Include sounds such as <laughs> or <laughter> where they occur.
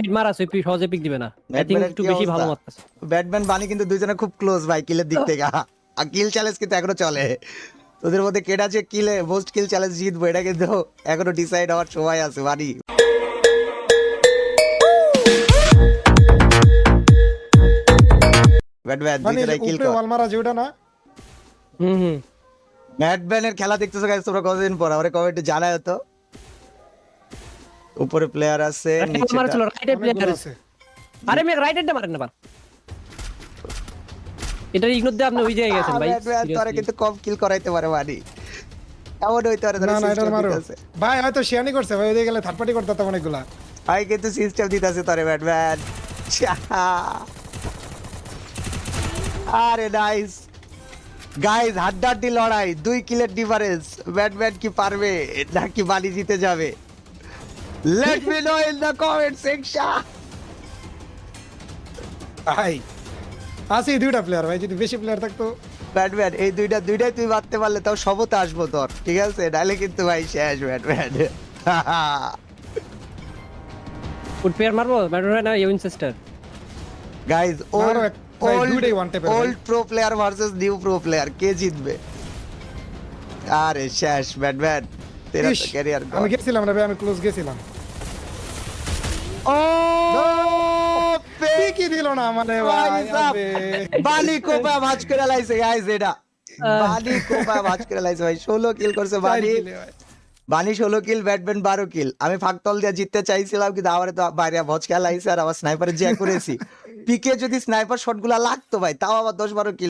Head মারা সুইপি সহজে pick দিবে না। আই থিংক ব্যাটম্যানের একটু বেশি ভালো মারতেছে। ব্যাটম্যান বানি কিন্তু দুইজনে খুব ক্লোজ ভাই কিলের দিক থেকে। আর কিল চ্যালেঞ্জ কিন্তু এখনও চলে। তোদের মধ্যে কেটা যে কিলে মোস্ট কিল চ্যালেঞ্জ জিতবো এটা কিন্তু এখনও ডিসাইড হওয়ার সময় আছে বানি ব্যাটম্যান দুইজনে কিল উপরে ওয়াল মারা যে না? হুম হুম। ব্যাটম্যানের খেলা দেখতেছো গাইস তোমরা কতদিন পর? আমারে কমেন্টে জানায় তো। উপরে প্লেয়ার আছে নিচে মারা ছিল রাইটে প্লেয়ার আছে। আরে মেঘ রাইটেরটা মারেন না বার এটা ইগনোর দিয়ে আপনি ওই জায়গায় গেছেন ভাই তোরা কিন্তু কম কিল করাইতে পারে বানি এমন হইতে পারে না না এটা মারো। ভাই হয়তো শিয়ানি করছে ভাই ওইদিকে গেলে থার্ড পার্টি করতে হতো অনেকগুলা। ভাই কিন্তু সিস্টেম দিতেছে তোরে ব্যাটম্যান আরে নাইস গাইস হাড্ডাহাড্ডি লড়াই দুই কিলের ডিফারেন্স ব্যাটম্যান কি পারবে নাকি বালি জিতে যাবে? Let me know in the comment section ভাই আছে দুইটা প্লেয়ার ভাই যদি বেশি প্লেয়ার থাকতো ব্যাটম্যান এই দুইটা দুইটাই তুই মারতে পারলে তাও সবতে আসব তোর ঠিক আছে? নাহলে কিন্তু ভাই শেষ ব্যাটম্যান ফুট পেয়ার মারবো? ব্যাটম্যান না ইউইন সিস্টার এর ভাই। Old pro player versus new pro player কে জিতবে? আরে শেষ ব্যাটম্যান তেরা ইস, তো ক্যারিয়ার আমি গেছিলাম না ভাই আমি ক্লোজ গেছিলাম। ও কি দিল না ভাই বালি কোপা ভাঁজ করে লাইছে গাইস এটা। বালি কোপা ভাঁজ করে লাইছে ভাই 16 কিল করছে চার বালি। বানি 16 কিল ব্যাটম্যান 12 কিল আমি ফাঁকতল দিয়ে জিততে চাইছিলাম কিন্তু আমারে তো বাইরে ভজ খেলা আর আমার স্নাইপারে জ্যা করেছি। <laughs> পিকে যদি স্নাইপার শটগুলা লাগতো ভাই তাও আবার দশ বারো কিল